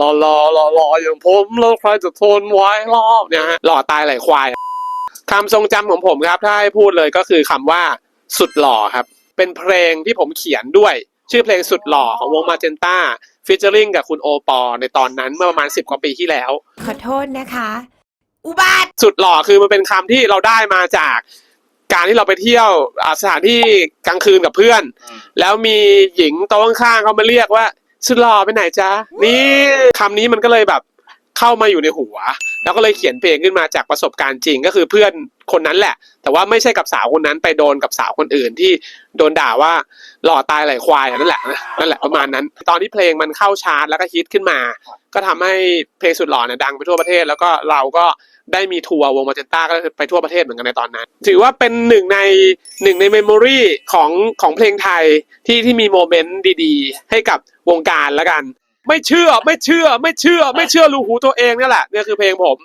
รอรอรอรออย่างผมแล้วใครจะทนไว้รอบเนี่ยฮะหล่อตายไหลควายคำทรงจำของผมครับ ถ้าให้พูดเลยก็คือคำว่าสุดหล่อครับ เป็นเพลงที่ผมเขียนด้วย ชื่อเพลงสุดหล่อของวงมาเจนต้าฟิชเจอริงกับคุณโอปอล์ในตอนนั้นเมื่อประมาณ10กว่าปีที่แล้ว ขอโทษนะคะ อุบาทสุดหล่อคือมันเป็นคำที่เราได้มาจากการที่เราไปเที่ยวอ่าสถานที่กลางคืนกับเพื่อน แล้วมีหญิงโต๊ะข้างๆเขามาเรียกว่า สุดหล่อไปไหนจ๊ะนี่คำนี้มันก็เลยแบบเข้ามาอยู่ในหัว แล้วก็เลยเขียนเพลงขึ้นมาจากประสบการณ์จริงก็คือเพื่อนคนนั้นแหละ แต่ว่าไม่ใช่กับสาวคนนั้นไปโดนกับสาวคนอื่นที่โดนด่าว่าหล่อตายไหลควายอะนั่นแหละนั่นแหละประมาณนั้น ตอนที่เพลงมันเข้าชาร์ตแล้วก็ฮิตขึ้นมา ก็ทำให้เพลงสุดหล่อเนี่ยดังไปทั่วประเทศ แล้วก็เราก็ ได้มีทัวร์วงมาเจนต้าก็ไปทั่วประเทศเหมือนกันในตอนนั้น ถือว่าเป็นหนึ่งในหนึ่งในเมมโมรีของของเพลงไทยที่ที่มีโมเมนต์ดีๆ ให้กับวงการแล้วกัน ไม่เชื่อไม่เชื่อไม่เชื่อ ไม่เชื่อรูหูตัวเองนี่แหละเนี่ยคือเพลงผม